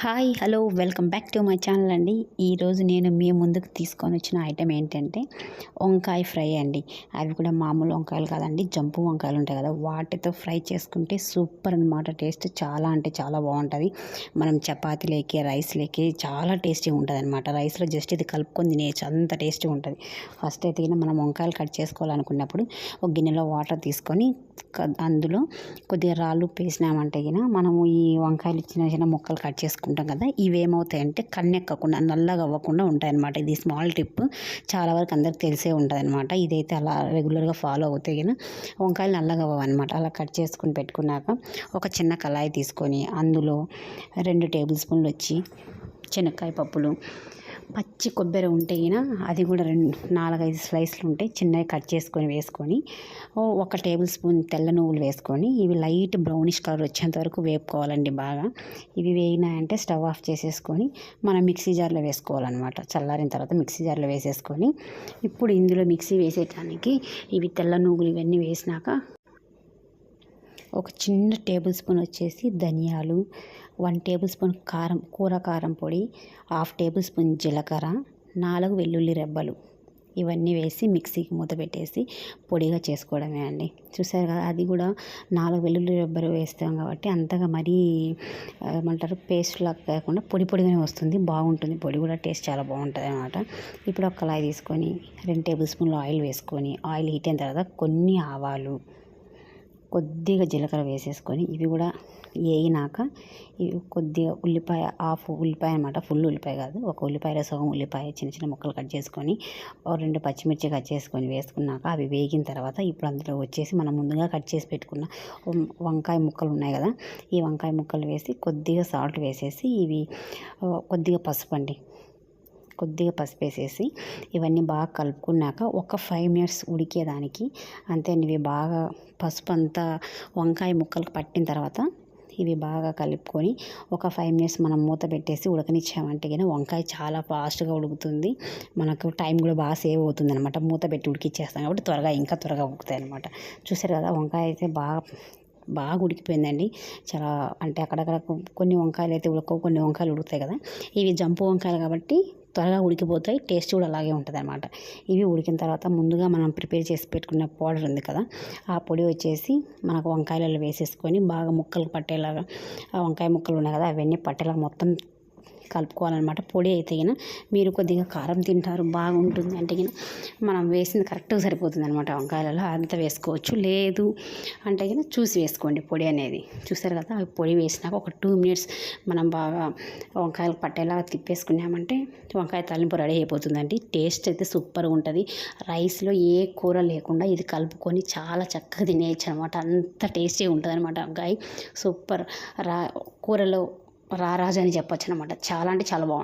Hi hello welcome back to my channel అండి. ఈరోజు నేను మీ ముందుకు తీసుకొని వచ్చిన ఐటెం ఏంటంటే వంకాయ ఫ్రై అండి. అవి కూడా మామూలు వంకాయలు కాదండి జంపు వంకాయలు ఉంటాయి కదా. వాటితో ఫ్రై చేసుకుంటే సూపర్ అనమాట టేస్ట్ చాలా అంటే చాలా బాగుంటుంది. మనం చపాతీలోకి రైస్లోకి చాలా టేస్టీగా ఉంటుంది అనమాట రైస్లో జస్ట్ ఇది కలుపుకొని తినేయచ్చు అంత టేస్టీగా ఉంటుంది. ఫస్ట్ అయితే మనం వంకాయలు కట్ చేసుకోవాలనుకున్నప్పుడు ఒక గిన్నెలో వాటర్ తీసుకొని అందులో కొద్దిగా రాళ్ళు పేసినామంటే మనము ఈ వంకాయలు చిన్న చిన్న ముక్కలు కట్ చేసుకుంటాం కదా ఇవేమవుతాయంటే కన్నెక్కకుండా నల్లగా అవ్వకుండా ఉంటాయన్నమాట. ఇది స్మాల్ టిప్ చాలా వరకు అందరికి తెలిసే ఉంటుంది అనమాట ఇదైతే అలా రెగ్యులర్గా ఫాలో అవుతే కానీ వంకాయలు నల్లగా అవ్వనమాట అలా కట్ చేసుకుని పెట్టుకున్నాక ఒక చిన్న కళాయి తీసుకొని అందులో రెండు టేబుల్ స్పూన్లు వచ్చి శనక్కాయ పప్పులు పచ్చి కొబ్బరి ఉంటే అది కూడా రెండు నాలుగైదు స్లైస్లు ఉంటాయి. చిన్నవి కట్ చేసుకొని వేసుకొని ఒక టేబుల్ స్పూన్ తెల్ల నువ్వులు వేసుకొని ఇవి లైట్ బ్రౌనిష్ కలర్ వచ్చేంత వరకు వేపుకోవాలండి బాగా. ఇవి వేయినాయంటే స్టవ్ ఆఫ్ చేసేసుకొని మనం మిక్సీ జార్లో వేసుకోవాలన్నమాట. చల్లారిన తర్వాత మిక్సీ జార్లో వేసేసుకొని ఇప్పుడు ఇందులో మిక్సీ వేసేటానికి ఇవి తెల్ల నువ్వులు ఇవన్నీ వేసినాక ఒక చిన్న టేబుల్ స్పూన్ వచ్చేసి ధనియాలు వన్ టేబుల్ స్పూన్ కారం కూర కారం పొడి హాఫ్ టేబుల్ స్పూన్ జీలకర్ర నాలుగు వెల్లుల్లి రెబ్బలు. ఇవన్నీ వేసి మిక్సీకి మూత పెట్టేసి పొడిగా చేసుకోవడమే అండి. చూసారు కదా అది కూడా నాలుగు వెల్లుల్లి రెబ్బలు వేస్తాం కాబట్టి అంతగా మరీ ఏమంటారు పేస్ట్ లాగా కాకుండా పొడి పొడిగానే వస్తుంది బాగుంటుంది. పొడి కూడా టేస్ట్ చాలా బాగుంటుంది అనమాట ఇప్పుడు ఒక కళాయి తీసుకొని రెండు టేబుల్ స్పూన్లు ఆయిల్ వేసుకొని ఆయిల్ హీట్ అయిన తర్వాత కొన్ని ఆవాలు కొద్దిగా జీలకర్ర వేసేసుకొని ఇవి కూడా వేగినాక ఇవి కొద్దిగా ఉల్లిపాయ హాఫ్ ఉల్లిపాయ అనమాట ఫుల్ ఉల్లిపాయ కాదు ఒక ఉల్లిపాయలో సగం ఉల్లిపాయ చిన్న చిన్న ముక్కలు కట్ చేసుకొని రెండు పచ్చిమిర్చి కట్ చేసుకొని వేసుకున్నాక అవి వేగిన తర్వాత ఇప్పుడు అందులో వచ్చేసి మనం ముందుగా కట్ చేసి పెట్టుకున్న వంకాయ ముక్కలు ఉన్నాయి కదా ఈ వంకాయ ముక్కలు వేసి కొద్దిగా సాల్ట్ వేసేసి ఇవి కొద్దిగా పసుపు అండి. కొద్దిగా పసుపు వేసేసి ఇవన్నీ బాగా కలుపుకున్నాక ఒక ఫైవ్ మినిట్స్ ఉడికేదానికి. అంతే ఇవి బాగా పసుపు అంతా వంకాయ ముక్కలకు పట్టిన తర్వాత ఇవి బాగా కలుపుకొని ఒక ఫైవ్ మినిట్స్ మనం మూత పెట్టేసి ఉడకనిచ్చామంటే కానీ వంకాయ చాలా ఫాస్ట్గా ఉడుకుతుంది. మనకు టైం కూడా బాగా సేవ్ అవుతుంది అనమాట మూత పెట్టి ఉడికిచ్చేస్తాం కాబట్టి త్వరగా ఇంకా త్వరగా ఉడుకుతాయి అనమాట చూసారు కదా వంకాయ అయితే బాగా బాగా ఉడికిపోయిందండి. చాలా అంటే అక్కడక్కడ కొన్ని వంకాయలు అయితే ఉడకవు కొన్ని వంకాయలు ఉడుకుతాయి కదా. ఇవి జంపు వంకాయలు కాబట్టి త్వరగా ఉడికిపోతాయి టేస్ట్ కూడా అలాగే ఉంటుంది అనమాట ఇవి ఉడికిన తర్వాత ముందుగా మనం ప్రిపేర్ చేసి పెట్టుకున్న పౌడర్ ఉంది కదా ఆ పొడి వచ్చేసి మనకు వంకాయలలో వేసేసుకొని బాగా ముక్కలు పట్టేలాగా ఆ వంకాయ ముక్కలు ఉన్నాయి కదా అవన్నీ పట్టేలాగా మొత్తం కలుపుకోవాలన్నమాట. పొడి అయితే గిన మీరు కొద్దిగా కారం తింటారు బాగుంటుంది అంటే గిన మనం వేసింది కరెక్ట్గా సరిపోతుంది అనమాట వంకాయలలో. అంత వేసుకోవచ్చు. లేదు అంటే గిన చూసి వేసుకోండి పొడి అనేది. చూసారు కదా అవి పొడి వేసినాక ఒక టూ మినిట్స్ మనం బాగా వంకాయలు పట్టేలాగా తిప్పేసుకున్నామంటే వంకాయ తాలింపు రెడీ అయిపోతుందండి. టేస్ట్ అయితే సూపర్గా ఉంటుంది. రైస్లో ఏ కూర లేకుండా ఇది కలుపుకొని చాలా చక్కగా తినేయచ్చు అనమాట అంత టేస్టీ ఉంటుంది అనమాట వంకాయ. సూపర్ రా కూరలో రారాజు అని చెప్పొచ్చు అనమాట చాలా అంటే చాలా బాగుంటుంది.